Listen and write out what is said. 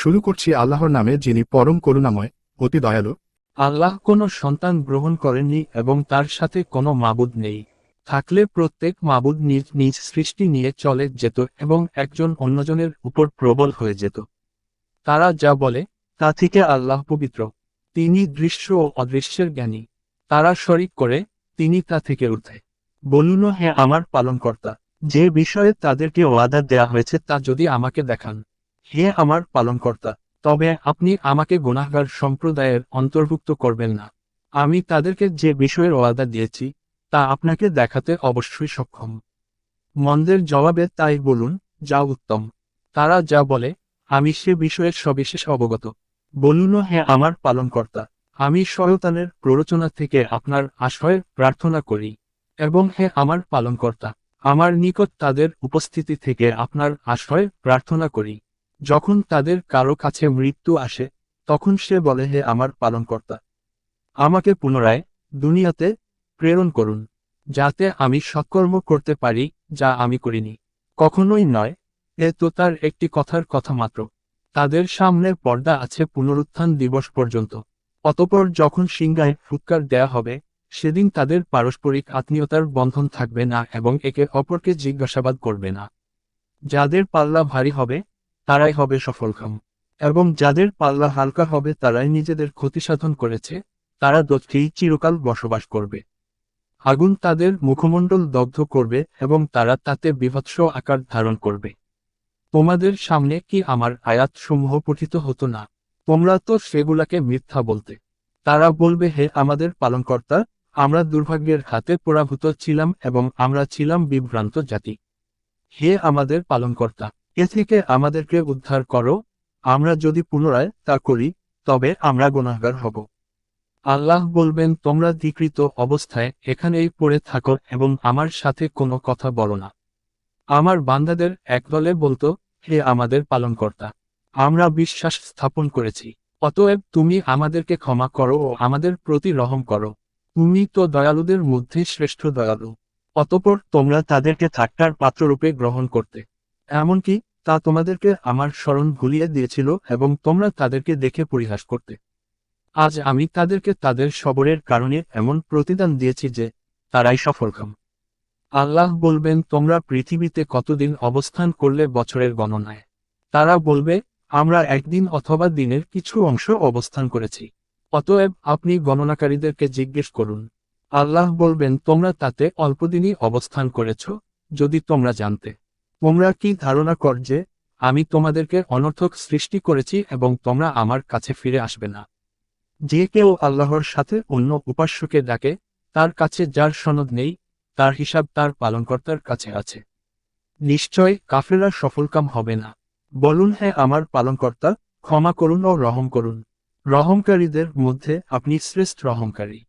শুরু করছি আল্লাহর নামে যিনি পরম করুণাময়, অতি দয়ালু। আল্লাহ কোনো সন্তান গ্রহণ করেননি এবং তার সাথে কোনো মাবুদ নেই। থাকলে প্রত্যেক মাবুদ নিজ নিজ সৃষ্টি নিয়ে চলে যেত এবং একজন অন্যজনের উপর প্রবল হয়ে যেত। তারা যা বলে, তা থেকে আল্লাহ পবিত্র। তিনি দৃশ্য ও অদৃশ্যের জ্ঞানী। তারা শরিক করে, তিনি তা থেকে উঠে বলুন, হে আমার পালনকর্তা, যে বিষয়ে তাদেরকে ওয়াদা দেয়া হয়েছে তা যদি আমাকে দেখান। হে আমার পালনকর্তা, তবে আপনি আমাকে গুনাহগার সম্প্রদায়ের অন্তর্ভুক্ত করবেন না। আমি তাদেরকে যে বিষয়ের ওয়াদা দিয়েছি, তা আপনাকে দেখাতে অবশ্যই সক্ষম। মন্দের জবাবে তাই বলুন, যা উত্তম। তারা যা বলে, আমি সে বিষয়ের সবিশেষ অবগত। বলুন, হে আমার পালনকর্তা, আমি শয়তানের প্ররোচনা থেকে আপনার আশ্রয় প্রার্থনা করি। এবং হে আমার পালনকর্তা, আমার নিকট তাদের উপস্থিতি থেকে আপনার আশ্রয় প্রার্থনা করি। যখন তাদের কারও কাছে মৃত্যু আসে, তখন সে বলে, হে আমার পালনকর্তা, আমাকে পুনরায় দুনিয়াতে প্রেরণ করুন, যাতে আমি সৎকর্ম করতে পারি যা আমি করিনি। কখনোই নয়, এ তো তার একটি কথার কথা মাত্র। তাদের সামনে পর্দা আছে পুনরুত্থান দিবস পর্যন্ত। অতপর যখন সিংগায় ফুৎকার দেয়া হবে, সেদিন তাদের পারস্পরিক আত্মীয়তার বন্ধন থাকবে না এবং একে অপরকে জিজ্ঞাসাবাদ করবে না। যাদের পাল্লা ভারী হবে তারাই হবে সফলকাম। এবং যাদের পাল্লা হালকা হবে তারাই নিজেদের ক্ষতিসাধন করেছে, তারা দক্ষেই চিরকাল বসবাস করবে। আগুন তাদের মুখমণ্ডল দগ্ধ করবে এবং তারা তাতে বিভৎস আকার ধারণ করবে। তোমাদের সামনে কি আমার আয়াতসমূহ পঠিত হতো না? তোমরা তো সেগুলাকে মিথ্যা বলতে। তারা বলবে, হে আমাদের পালনকর্তা, আমরা দুর্ভাগ্যের হাতে পরাভূত ছিলাম এবং আমরা ছিলাম বিভ্রান্ত জাতি। হে আমাদের পালনকর্তা এ থেকে আমাদেরকে উদ্ধার করো। আমরা যদি পুনরায় তা করি, তবে আমরা গুণাগার হব। আল্লাহ বলবেন, তোমরা দ্বিকৃত অবস্থায় এখানেই পড়ে থাকো এবং আমার সাথে কোনো কথা বলো না। আমার বান্দাদের একদলে বলতো, হে আমাদের পালনকর্তা, আমরা বিশ্বাস স্থাপন করেছি। অতএব তুমি আমাদেরকে ক্ষমা করো ও আমাদের প্রতি রহম করো। তুমি তো দয়ালুদের মধ্যে শ্রেষ্ঠ দয়ালু। অতপর তোমরা তাদেরকে ঠাট্টার পাত্ররূপে গ্রহণ করতে এমনকি তা তোমাদেরকে আমার স্মরণ ভুলিয়ে দিয়েছিল এবং তোমরা তাদেরকে দেখে পরিহাস করতে। আজ আমি তাদেরকে তাদের সবরের কারণে এমন প্রতিদান দিয়েছি যে তারাই সফলকাম। আল্লাহ বলবেন, তোমরা পৃথিবীতে কতদিন অবস্থান করলে বছরের গণনায়? তারা বলবে, আমরা একদিন অথবা দিনের কিছু অংশ অবস্থান করেছি। অতএব আপনি গণনাকারীদেরকে জিজ্ঞেস করুন। আল্লাহ বলবেন, তোমরা তাতে অল্পদিনই অবস্থান করেছ, যদি তোমরা জানতে। তোমরা কি ধারণা কর যে, আমি তোমাদেরকে অনর্থক সৃষ্টি করেছি এবং তোমরা আমার কাছে ফিরে আসবে না। যে কেউ আল্লাহর সাথে অন্য উপাস্যকে ডাকে, তার কাছে যার সনদ নেই, তার হিসাব তার পালনকর্তার কাছে আছে। নিশ্চয় কাফেরা সফলকাম হবে না। বলুন হ্যাঁ আমার পালনকর্তা, ক্ষমা করুন ও রহম করুন। রহমকারীদের মধ্যে আপনি শ্রেষ্ঠ রহমকারী।